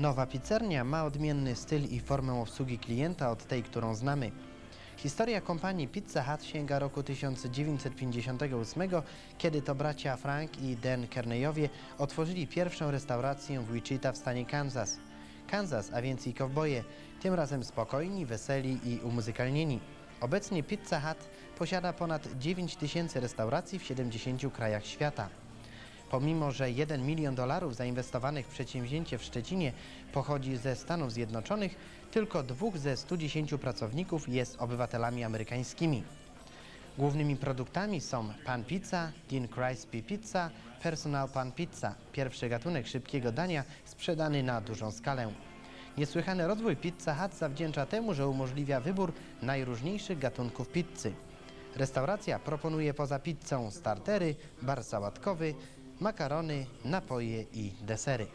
Nowa pizzernia ma odmienny styl i formę obsługi klienta od tej, którą znamy. Historia kompanii Pizza Hut sięga roku 1958, kiedy to bracia Frank i Dan Kerneyowie otworzyli pierwszą restaurację w Wichita w stanie Kansas. Kansas, a więc i kowboje, tym razem spokojni, weseli i umuzykalnieni. Obecnie Pizza Hut posiada ponad 9 tysięcy restauracji w 70 krajach świata. Pomimo, że 1 milion dolarów zainwestowanych w przedsięwzięcie w Szczecinie pochodzi ze Stanów Zjednoczonych, tylko dwóch ze 110 pracowników jest obywatelami amerykańskimi. Głównymi produktami są Pan Pizza, Dean Crispy Pizza, Personal Pan Pizza, pierwszy gatunek szybkiego dania sprzedany na dużą skalę. Niesłychany rozwój Pizza Hut zawdzięcza temu, że umożliwia wybór najróżniejszych gatunków pizzy. Restauracja proponuje poza pizzą startery, bar sałatkowy, makarony, napoje i desery.